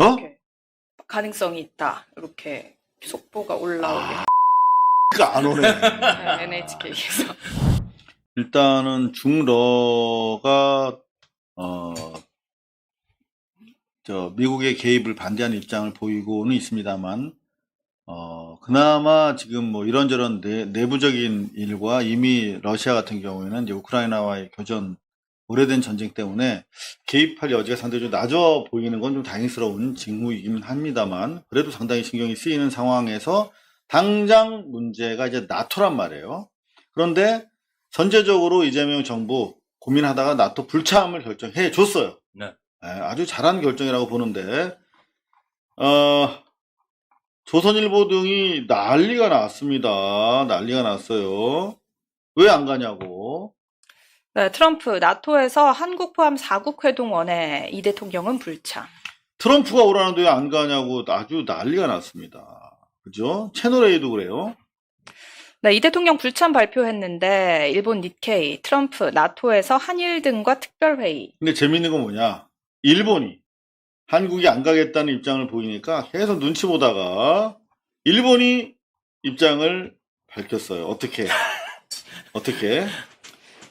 어? 이렇게 가능성이 있다. 이렇게 속보가 올라오게 아, 그안 오네. 네, NHK에서. 일단은 중러가 어, 저 미국의 개입을 반대하는 입장을 보이고는 있습니다만 어, 그나마 지금 뭐 이런저런 내, 내부적인 일과 이미 러시아 같은 경우에는 이제 우크라이나와의 교전 오래된 전쟁 때문에 개입할 여지가 상당히 좀 낮아 보이는 건 좀 다행스러운 징후이긴 합니다만 그래도 상당히 신경이 쓰이는 상황에서 당장 문제가 이제 나토란 말이에요. 그런데 선제적으로 이재명 정부 고민하다가 나토 불참을 결정해 줬어요. 네. 아주 잘한 결정이라고 보는데 어, 조선일보 등이 난리가 났습니다. 난리가 났어요. 왜 안 가냐고. 네, 트럼프 나토에서 한국 포함 4국 회동원에 이 대통령은 불참. 트럼프가 오라는데 왜 안 가냐고 아주 난리가 났습니다. 그죠? 채널A도 그래요. 네, 이 대통령 불참 발표했는데 일본 니케이, 트럼프, 나토에서 한일 등과 특별회의. 근데 재밌는 건 뭐냐? 일본이 한국이 안 가겠다는 입장을 보이니까 계속 눈치 보다가 일본이 입장을 밝혔어요. 어떻게? 어떻게?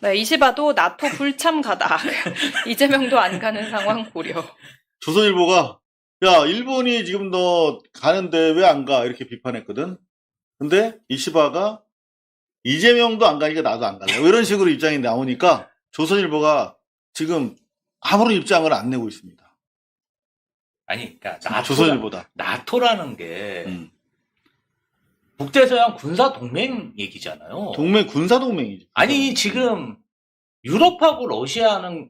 네, 이시바도 나토 불참 가다. 이재명도 안 가는 상황 고려. 조선일보가 야 일본이 지금 너 가는데 왜 안 가? 이렇게 비판했거든. 근데 이시바가 이재명도 안 가니까 나도 안 갈래. 뭐 이런 식으로 입장이 나오니까 조선일보가 지금 아무런 입장을 안 내고 있습니다. 아니, 그러니까 아, 나토라, 조선일보다. 나토라는 게 음. 북대서양 군사 동맹 얘기잖아요. 동맹 군사 동맹이죠. 아니 지금 유럽하고 러시아는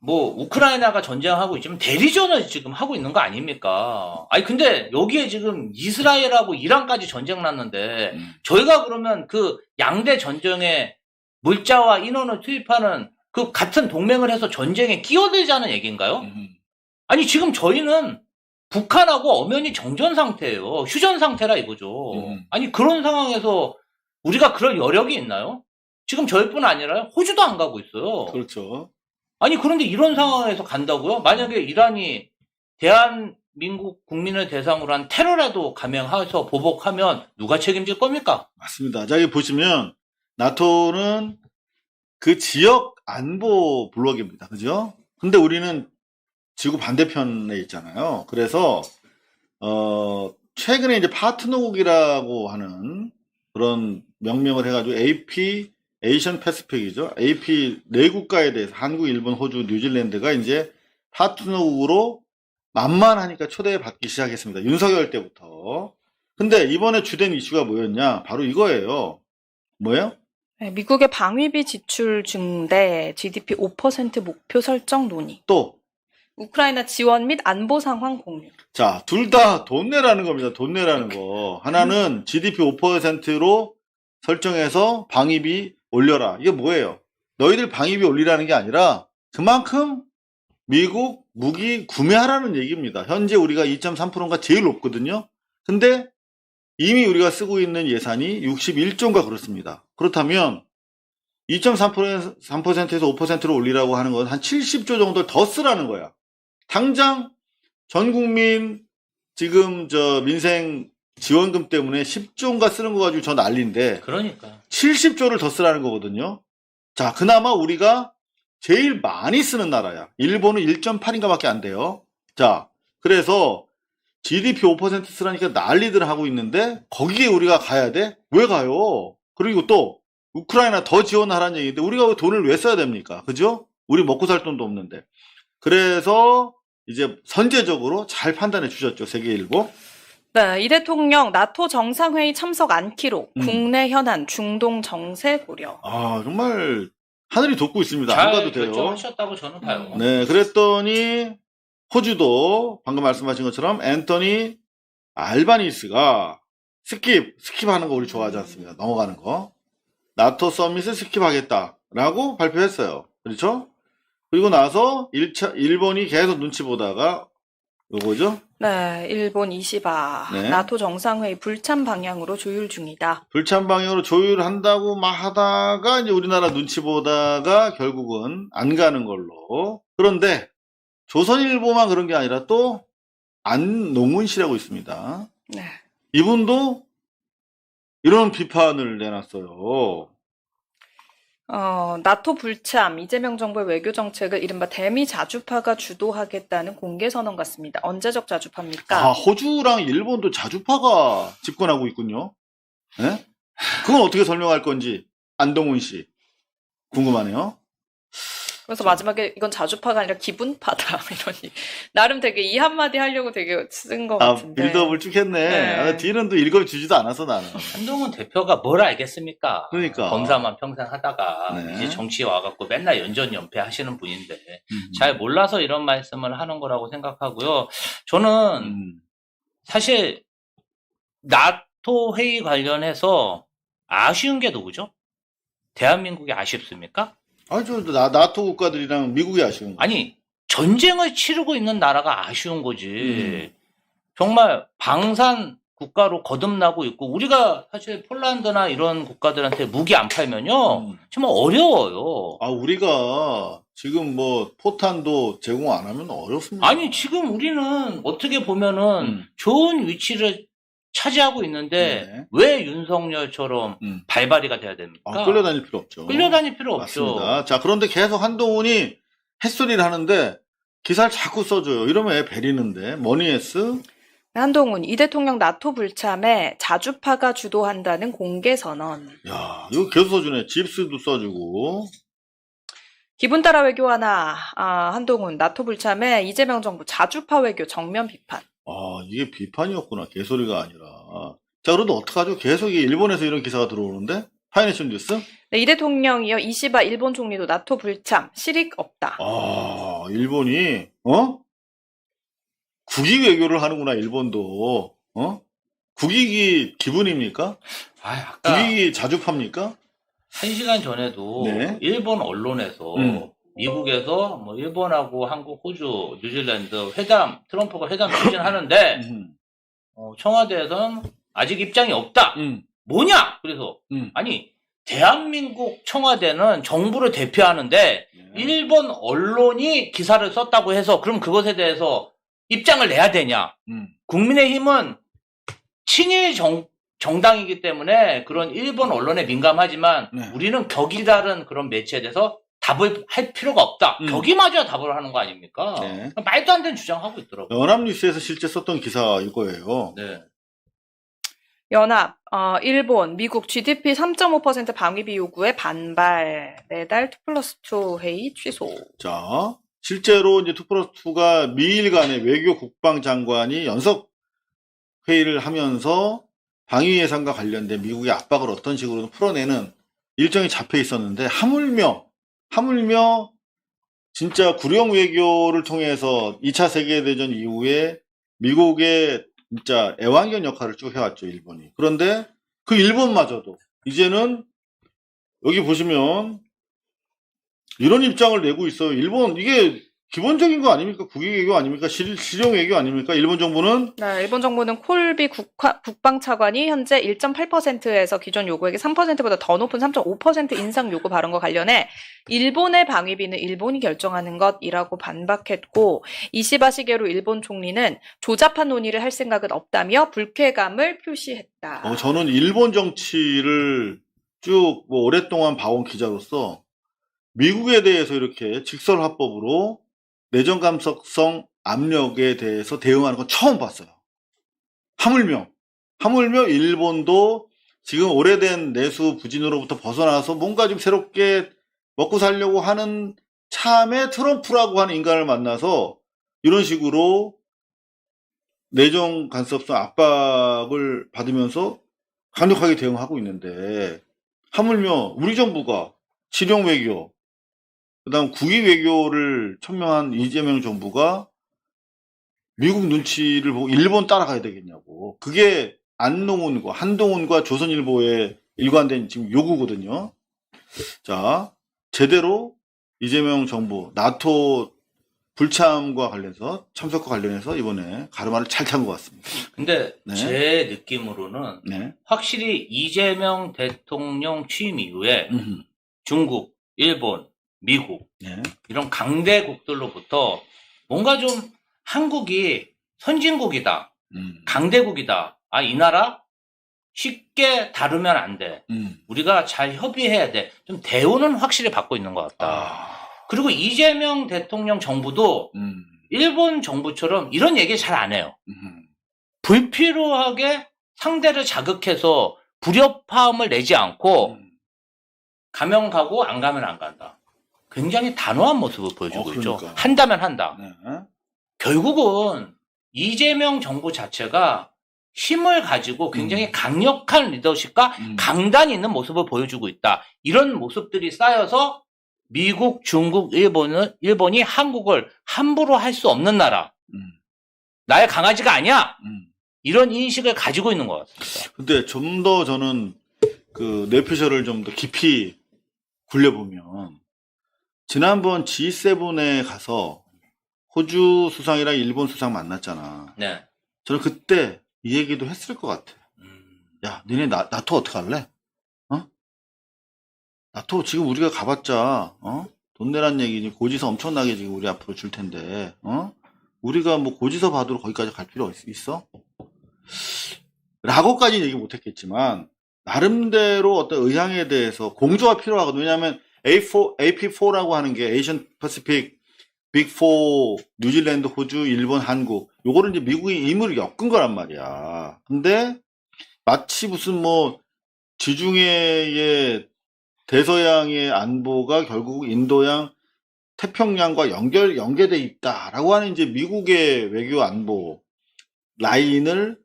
뭐 우크라이나가 전쟁하고 있지만 대리전을 지금 하고 있는 거 아닙니까? 아니 근데 여기에 지금 이스라엘하고 이란까지 전쟁 났는데 음. 저희가 그러면 그 양대 전쟁에 물자와 인원을 투입하는 그 같은 동맹을 해서 전쟁에 끼어들자는 얘기인가요? 음. 아니 지금 저희는 북한하고 엄연히 정전 상태예요. 휴전 상태라 이거죠. 음. 아니 그런 상황에서 우리가 그럴 여력이 있나요? 지금 저희뿐 아니라 호주도 안 가고 있어요. 그렇죠. 아니 그런데 이런 상황에서 간다고요? 만약에 이란이 대한민국 국민을 대상으로 한 테러라도 감행해서 보복하면 누가 책임질 겁니까? 맞습니다. 자, 여기 보시면 나토는 그 지역 안보 블록입니다. 그죠? 근데 우리는 지구 반대편에 있잖아요. 그래서 어 최근에 이제 파트너국이라고 하는 그런 명명을 해가지고 AP 에이션 패스픽이죠. AP 네 국가에 대해서 한국, 일본, 호주, 뉴질랜드가 이제 파트너국으로 만만하니까 초대 받기 시작했습니다. 윤석열 때부터. 근데 이번에 주된 이슈가 뭐였냐? 바로 이거예요. 뭐예요? 네, 미국의 방위비 지출 증대, GDP 5% 목표 설정 논의. 또, 우크라이나 지원 및 안보 상황 공유. 자, 둘 다 돈 내라는 겁니다. 돈 내라는 거. 하나는 GDP 5%로 설정해서 방위비 올려라. 이게 뭐예요? 너희들 방위비 올리라는 게 아니라 그만큼 미국 무기 구매하라는 얘기입니다. 현재 우리가 2.3%가 제일 높거든요. 근데 이미 우리가 쓰고 있는 예산이 61조인가 그렇습니다. 그렇다면 2.3%에서 3%에서 5%로 올리라고 하는 건 한 70조 정도 더 쓰라는 거야. 당장 전 국민 지금 저 민생 지원금 때문에 10조인가 쓰는 거 가지고 저 난리인데 그러니까 70조를 더 쓰라는 거거든요. 자, 그나마 우리가 제일 많이 쓰는 나라야. 일본은 1.8인가 밖에 안 돼요. 자, 그래서 GDP 5% 쓰라니까 난리들 하고 있는데 거기에 우리가 가야 돼? 왜 가요? 그리고 또 우크라이나 더 지원하라는 얘기인데 우리가 왜 돈을 왜 써야 됩니까? 그죠? 우리 먹고 살 돈도 없는데. 그래서 이제 선제적으로 잘 판단해 주셨죠. 세계일보. 네, 이 대통령 나토 정상회의 참석 않기로 음. 국내 현안 중동 정세 고려. 아, 정말 하늘이 돋고 있습니다. 안 가도 잘 돼요. 결정하셨다고 저는 봐요. 네, 그랬더니 호주도 방금 말씀하신 것처럼 앤토니 알바니스가 스킵, 스킵하는 거 우리 좋아하지 않습니다. 넘어가는 거. 나토 서밋을 스킵하겠다라고 발표했어요. 그렇죠? 그리고 나서 1차, 일본이 계속 눈치 보다가 요거죠? 네, 일본 이시바 네. 나토 정상회의 불참 방향으로 조율 중이다. 불참 방향으로 조율한다고 막 하다가 이제 우리나라 눈치 보다가 결국은 안 가는 걸로. 그런데 조선일보만 그런 게 아니라 또 안농훈 씨라고 있습니다. 네. 이분도 이런 비판을 내놨어요. 어, 나토 불참, 이재명 정부의 외교 정책을 이른바 대미 자주파가 주도하겠다는 공개 선언 같습니다. 언제적 자주파입니까? 아, 호주랑 일본도 자주파가 집권하고 있군요. 예? 그건 어떻게 설명할 건지 안동훈 씨 궁금하네요. 그래서 마지막에 이건 자주파가 아니라 기분파다 이러니 나름 되게 이 한마디 하려고 되게 쓴것 아, 같은데. 빌드업을 쭉 했네. 네. 아, 뒤는 또 읽어주지도 않아서 나는. 한동훈 대표가 뭘 알겠습니까? 그러니까. 검사만 평생 하다가 네. 이제 정치에 와갖고 맨날 연전연패 하시는 분인데 음. 잘 몰라서 이런 말씀을 하는 거라고 생각하고요. 저는 음. 사실 나토 회의 관련해서 아쉬운 게 누구죠? 대한민국이 아쉽습니까? 아니, 저, 나, 나토 국가들이랑 미국이 아쉬운 거. 아니 전쟁을 치르고 있는 나라가 아쉬운 거지. 음. 정말 방산 국가로 거듭나고 있고 우리가 사실 폴란드나 이런 국가들한테 무기 안 팔면요 음. 정말 어려워요. 아, 우리가 지금 뭐 포탄도 제공 안 하면 어렵습니다. 아니 지금 우리는 어떻게 보면은 음. 좋은 위치를 차지하고 있는데 네. 왜 윤석열처럼 음. 발발이가 돼야 됩니까? 아, 끌려다닐 필요 없죠. 끌려다닐 필요 없죠. 맞습니다. 자, 그런데 계속 한동훈이 햇소리를 하는데 기사를 자꾸 써줘요. 이러면 애 베리는데. 머니에스? 한동훈 이 대통령 나토 불참에 자주파가 주도한다는 공개 선언. 야, 이거 계속 써주네. 집스도 써주고. 기분 따라 외교 하나. 아, 한동훈 나토 불참에 이재명 정부 자주파 외교 정면 비판. 아, 이게 비판이었구나. 개소리가 아니라. 자, 그런데 어떡하죠? 계속 이 일본에서 이런 기사가 들어오는데? 파이낸셜 뉴스? 네, 이 대통령이요 이시바 일본 총리도 나토 불참 실익 없다. 아, 일본이, 어? 국익 외교를 하는구나, 일본도. 어? 국익이 기분입니까? 아, 아까 국익이 자주 팝니까? 한 시간 전에도 네. 일본 언론에서 음. 미국에서 뭐 일본하고 한국, 호주, 뉴질랜드 회담 트럼프가 회담 추진하는데 음. 어, 청와대에서는 아직 입장이 없다. 음. 뭐냐? 그래서 음. 아니 대한민국 청와대는 정부를 대표하는데 네. 일본 언론이 기사를 썼다고 해서 그럼 그것에 대해서 입장을 내야 되냐? 음. 국민의힘은 친일 정, 정당이기 때문에 그런 일본 언론에 민감하지만 네. 우리는 격이 다른 그런 매체에 대해서 답을 할 필요가 없다. 음. 격이마저 답을 하는 거 아닙니까? 네. 말도 안 되는 주장하고 있더라고요. 연합뉴스에서 실제 썼던 기사일 거예요. 네. 연합, 어, 일본, 미국 GDP 3.5% 방위비 요구에 반발. 매달 2 플러스 2 회의 취소. 자, 실제로 이제 2 플러스 2가 미일 간의 외교 국방 장관이 연석 회의를 하면서 방위 예산과 관련된 미국의 압박을 어떤 식으로든 풀어내는 일정이 잡혀 있었는데 하물며 하물며 진짜 구령 외교를 통해서 2차 세계대전 이후에 미국의 진짜 애완견 역할을 쭉 해왔죠, 일본이. 그런데 그 일본마저도 이제는 여기 보시면 이런 입장을 내고 있어요. 일본 이게 기본적인 거 아닙니까? 국익 외교 아닙니까? 실, 실용 외교 아닙니까? 일본 정부는 네, 일본 정부는 콜비 국화- 국방차관이 현재 1.8%에서 기존 요구액의 3%보다 더 높은 3.5% 인상 요구 발언과 관련해 일본의 방위비는 일본이 결정하는 것이라고 반박했고 이시바 시게로 일본 총리는 조잡한 논의를 할 생각은 없다며 불쾌감을 표시했다. 어, 저는 일본 정치를 쭉 뭐 오랫동안 봐온 기자로서 미국에 대해서 이렇게 직설화법으로 내정 감속성 압력에 대해서 대응하는 건 처음 봤어요. 하물며 하물며 일본도 지금 오래된 내수 부진으로부터 벗어나서 뭔가 좀 새롭게 먹고 살려고 하는 참에 트럼프라고 하는 인간을 만나서 이런 식으로 내정 간섭성 압박을 받으면서 강력하게 대응하고 있는데 하물며 우리 정부가 실용 외교 그다음 국위 외교를 천명한 이재명 정부가 미국 눈치를 보고 일본 따라가야 되겠냐고 그게 안농훈과 한동훈과 조선일보의 일관된 지금 요구거든요. 자 제대로 이재명 정부 나토 불참과 관련해서 참석과 관련해서 이번에 가르마를 잘 탄 것 같습니다. 근데 네. 제 느낌으로는 네. 확실히 이재명 대통령 취임 이후에 음흠. 중국, 일본, 미국 네. 이런 강대국들로부터 뭔가 좀 한국이 선진국이다, 음. 강대국이다. 아, 이 나라 쉽게 다루면 안 돼. 음. 우리가 잘 협의해야 돼. 좀 대우는 확실히 받고 있는 것 같다. 아. 그리고 이재명 대통령 정부도 음. 일본 정부처럼 이런 얘기 잘 안 해요. 음. 불필요하게 상대를 자극해서 불협화음을 내지 않고 음. 가면 가고 안 가면 안 간다. 굉장히 단호한 모습을 보여주고 어, 있죠. 그러니까요. 한다면 한다. 네. 결국은 이재명 정부 자체가 힘을 가지고 굉장히 음. 강력한 리더십과 음. 강단이 있는 모습을 보여주고 있다. 이런 모습들이 쌓여서 미국, 중국, 일본은 일본이 한국을 함부로 할 수 없는 나라. 음. 나의 강아지가 아니야. 음. 이런 인식을 가지고 있는 것 같습니다. 근데 좀 더 저는 그 뇌피셜을 좀 더 깊이 굴려보면 지난번 G7에 가서 호주 수상이랑 일본 수상 만났잖아. 네. 저는 그때 이 얘기도 했을 것 같아. 음, 야, 니네 나, 나토 어떻게 할래? 어? 나토 지금 우리가 가봤자, 어? 돈 내란 얘기지. 고지서 엄청나게 지금 우리 앞으로 줄 텐데, 어? 우리가 뭐 고지서 받으러 거기까지 갈 필요 있- 있어? 라고까지 얘기 못 했겠지만, 나름대로 어떤 의향에 대해서 공조가 필요하거든. 왜냐하면 A4, AP4라고 하는 게 에이션 퍼시픽 빅4 뉴질랜드, 호주, 일본, 한국 요거를 이제 미국이 임무를 엮은 거란 말이야. 근데 마치 무슨 뭐 지중해의 대서양의 안보가 결국 인도양 태평양과 연결 연계돼 있다라고 하는 이제 미국의 외교 안보 라인을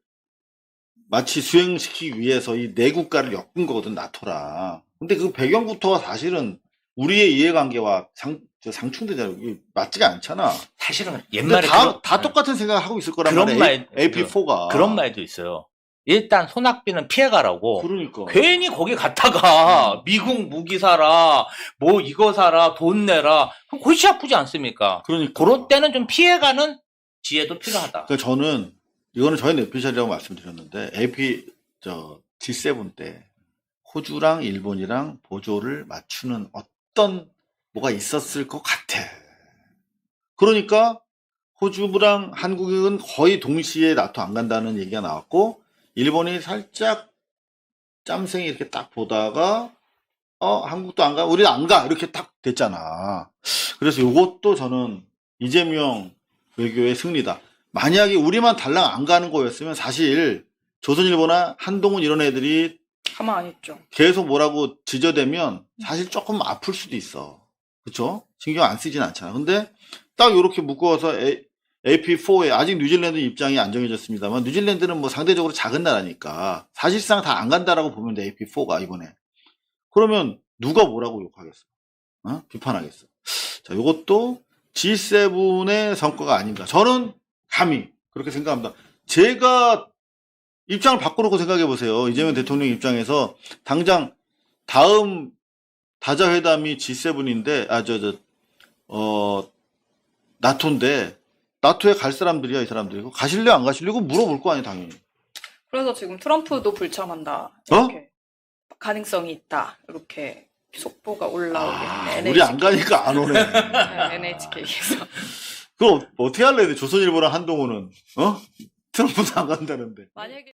마치 수행시키기 위해서 이 네 국가를 엮은 거거든 나토랑. 근데 그 배경부터가 사실은 우리의 이해관계와 상, 저 상충되잖아. 이게 맞지가 않잖아. 사실은 옛말에 다, 그런, 다 똑같은 생각을 하고 있을 거란 그런 말이야. 말- AP4가. 그런 말도 있어요. 일단 손학비는 피해가라고. 그러니까. 괜히 거기 갔다가 미국 무기 사라, 뭐 이거 사라, 돈 내라. 그럼 골치 아프지 않습니까? 그러니까. 그럴 때는 좀 피해가는 지혜도 필요하다. 그러니까 저는 이거는 저희 내피셜이라고 말씀드렸는데 AP 저 G7 때 호주랑 일본이랑 보조를 맞추는 어떤 뭐가 있었을 것 같아. 그러니까 호주랑 한국은 거의 동시에 나토 안 간다는 얘기가 나왔고 일본이 살짝 짬생이 이렇게 딱 보다가 어 한국도 안 가, 우리 안 가 이렇게 딱 됐잖아. 그래서 이것도 저는 이재명 외교의 승리다. 만약에 우리만 달랑 안 가는 거였으면 사실 조선일보나 한동훈 이런 애들이 가만 안 있죠. 계속 뭐라고 지저대면 사실 조금 아플 수도 있어. 그쵸? 신경 안 쓰진 않잖아. 근데 딱 이렇게 묶어서 AP4에 아직 뉴질랜드 입장이 안 정해졌습니다만 뉴질랜드는 뭐 상대적으로 작은 나라니까 사실상 다 안 간다라고 보면 돼 AP4가 이번에. 그러면 누가 뭐라고 욕하겠어? 어? 비판하겠어. 자, 이것도 G7의 성과가 아닌가. 저는 감히 그렇게 생각합니다. 제가 입장을 바꿔놓고 생각해 보세요. 이재명 대통령 입장에서 당장 다음 다자회담이 G7인데, 아, 저, 저, 어, 나토인데, 나토에 갈 사람들이야, 이 사람들이. 가실래, 안 가실래? 이거 물어볼 거 아니야, 당연히. 그래서 지금 트럼프도 불참한다. 어? 이렇게 가능성이 있다. 이렇게 속보가 올라오긴 아, 했네. 우리 안 가니까 안 오네. 네, NHK에서. 그럼 어떻게 할래? 조선일보랑 한동훈은, 어? 트럼프도 안 간다는데. 만약에